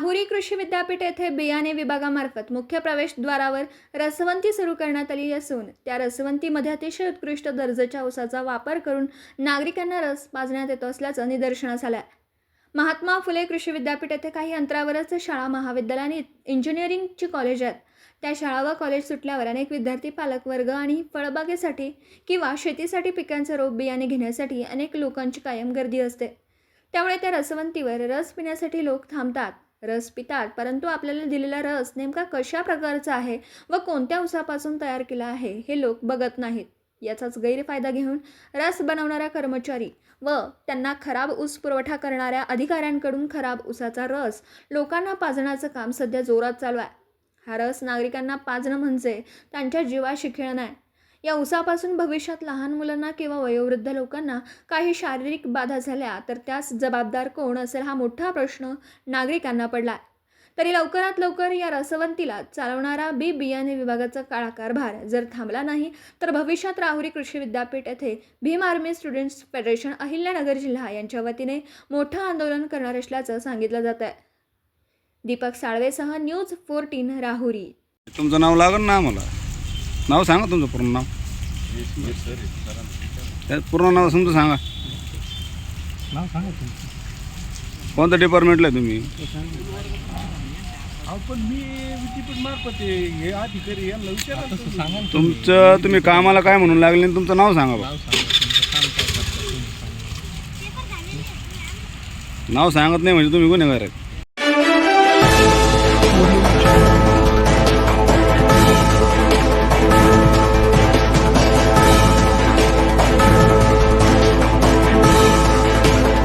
कृषी विद्यापीठ येथे बियाणे विभागामार्फत मुख्य प्रवेशद्वारावर रसवंती सुरू करण्यात आली असून त्या रसवंतीमध्ये अतिशय उत्कृष्ट दर्जाच्या ऊसाचा वापर करून नागरिकांना रस पाजण्यात येतो असल्याचं निदर्शनास आलं आहे महात्मा फुले कृषी विद्यापीठ येथे काही अंतरावरच शाळा महाविद्यालय आणि इंजिनिअरिंगची कॉलेज आहेत. त्या शाळा व कॉलेज सुटल्यावर अनेक विद्यार्थी पालकवर्ग आणि फळबागेसाठी किंवा शेतीसाठी पिकांचं रोप बियाणे घेण्यासाठी अनेक लोकांची कायम गर्दी असते. त्यामुळे त्या रसवंतीवर रस पिण्यासाठी लोक थांबतात. रस पितात. परंतु आपल्याला दिलेला रस नेमका कशा प्रकारचा आहे व कोणत्या उसापासून तयार केला आहे हे लोक बघत नाहीत. याचाच गैरफायदा घेऊन रस बनवणारा कर्मचारी व त्यांना खराब ऊस पुरवठा करणाऱ्या अधिकाऱ्यांकडून खराब ऊसाचा रस लोकांना पाजण्याचं काम सध्या जोरात चालू आहे. हा रस नागरिकांना पाजणं म्हणजे त्यांच्या जीवाशी खेळणं आहे. या उसापासून भविष्यात लहान मुलांना किंवा वयोवृद्ध लोकांना काही शारीरिक बाधा झाल्या तर त्यास जबाबदार कोण असेल हा मोठा प्रश्न नागरिकांना पडला. तरी लवकरात लवकर या रसवंतीला चालवणारा बी बियाणे विभागाचा काळा कारभार जर थांबला नाही तर भविष्यात राहुरी कृषी विद्यापीठ येथे Bhim army students federation Ahilyanagar जिल्हा यांच्या वतीने मोठं आंदोलन करणार असल्याचं सांगितलं जात आहे दीपक साळवेसह न्यूज फोर्टीन राहुरी. तुमचं नाव लागेल ना आम्हाला? नाव सांगा तुमचं पूर्ण नाव. त्यात पूर्ण नाव समजा सांगा. नाव सांगा कोणत्या डिपार्टमेंटला आहे. तुम्ही. तुमचं तुम्ही कामाला काय म्हणून लागले तुमचं नाव सांगा बा नाव सांगत नाही म्हणजे तुम्ही गुन्हेगार आहे